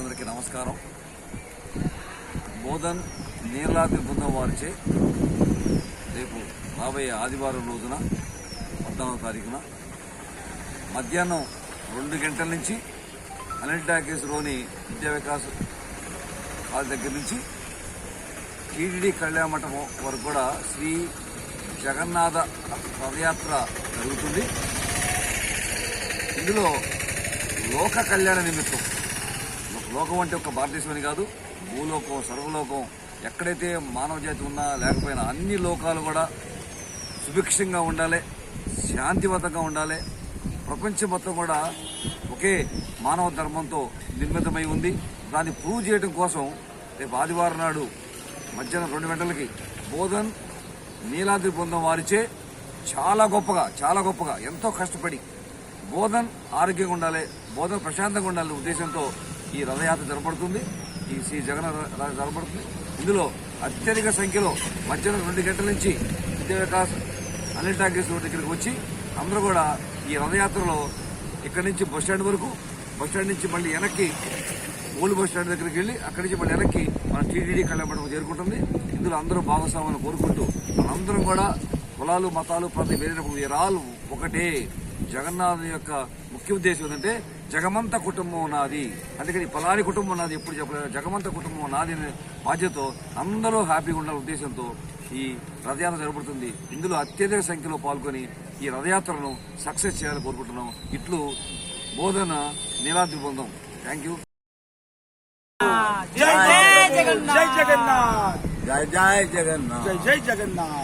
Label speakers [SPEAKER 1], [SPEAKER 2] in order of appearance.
[SPEAKER 1] ప్రేక్షకులందరికీ నమస్కారం. బోధన్ నీలాది బృందం వారిచే రేపు రాబోయే ఆదివారం రోజున పద్నాలుగో తారీఖున మధ్యాహ్నం రెండు గంటల నుంచి అనిల్ టాకీస్లోని విద్యా వికాస్ వారి దగ్గర నుంచి టీడీడీ కళ్యాణమంటపం వరకు కూడా శ్రీ జగన్నాథ పదయాత్ర జరుగుతుంది. ఇందులో లోక కళ్యాణ నిమిత్తం లోకం అంటే ఒక భారతదేశమని కాదు భూలోకం సర్వలోకం ఎక్కడైతే మానవ జాతి ఉన్నా లేకపోయినా అన్ని లోకాలు కూడా సుభిక్షంగా ఉండాలి శాంతివంతంగా ఉండాలి. ప్రపంచం మొత్తం కూడా ఒకే మానవ ధర్మంతో నిర్మితమై ఉంది. దాన్ని ప్రూవ్ చేయడం కోసం రేపు ఆదివారం నాడు మధ్యాహ్నం రెండు గంటలకి బోధన్ నీలాద్రి బృందం వారిచే చాలా గొప్పగా చాలా గొప్పగా ఎంతో కష్టపడి బోధన్ ఆరోగ్యంగా ఉండాలి బోధన ప్రశాంతంగా ఉండాలనే ఉద్దేశంతో ఈ రథయాత్ర జరపడుతుంది ఈ శ్రీ జగన్ రథ జరపడుతుంది ఇందులో అత్యధిక సంఖ్యలో మధ్యాహ్నం రెండు గంటల నుంచి విద్యావికాస్ అనిల్ టాకీస్ రోడ్ దగ్గరికి వచ్చి అందరూ కూడా ఈ రథయాత్రలో ఇక్కడి నుంచి బస్ స్టాండ్ వరకు బస్ స్టాండ్ నుంచి మళ్ళీ వెనక్కి ఓల్డ్ బస్ స్టాండ్ దగ్గరికి వెళ్ళి అక్కడి నుంచి మళ్ళీ వెనక్కి మన టీటీడీ కళ్యాణ చేరుకుంటుంది. ఇందులో అందరూ భాగస్వాములను కోరుకుంటూ మనందరం కూడా కులాలు మతాలు ప్రతి వేరేటప్పుడు ఈ ఆల్ ఒకటే. జగన్నాథ్ యొక్క ముఖ్య ఉద్దేశం ఏంటంటే జగమంత కుటుంబం నాది. అందుకని పలాని కుటుంబం నాది ఎప్పుడు చెప్పలేదు జగమంత కుటుంబం నాది అనే బాధ్యతతో అందరూ హ్యాపీగా ఉండాలనే ఉద్దేశంతో ఈ రథయాత్ర జరపడుతుంది ఇందులో అత్యధిక సంఖ్యలో పాల్గొని ఈ రథయాత్రను సక్సెస్ చేయాలని కోరుకుంటున్నాం. ఇట్లు బోధన నీలాద్రి బృందం. థ్యాంక్ యూ
[SPEAKER 2] జై జై జగన్నాథ్.
[SPEAKER 3] జై జై జగన్నాథ్.
[SPEAKER 2] జై జై జగన్నాథ్.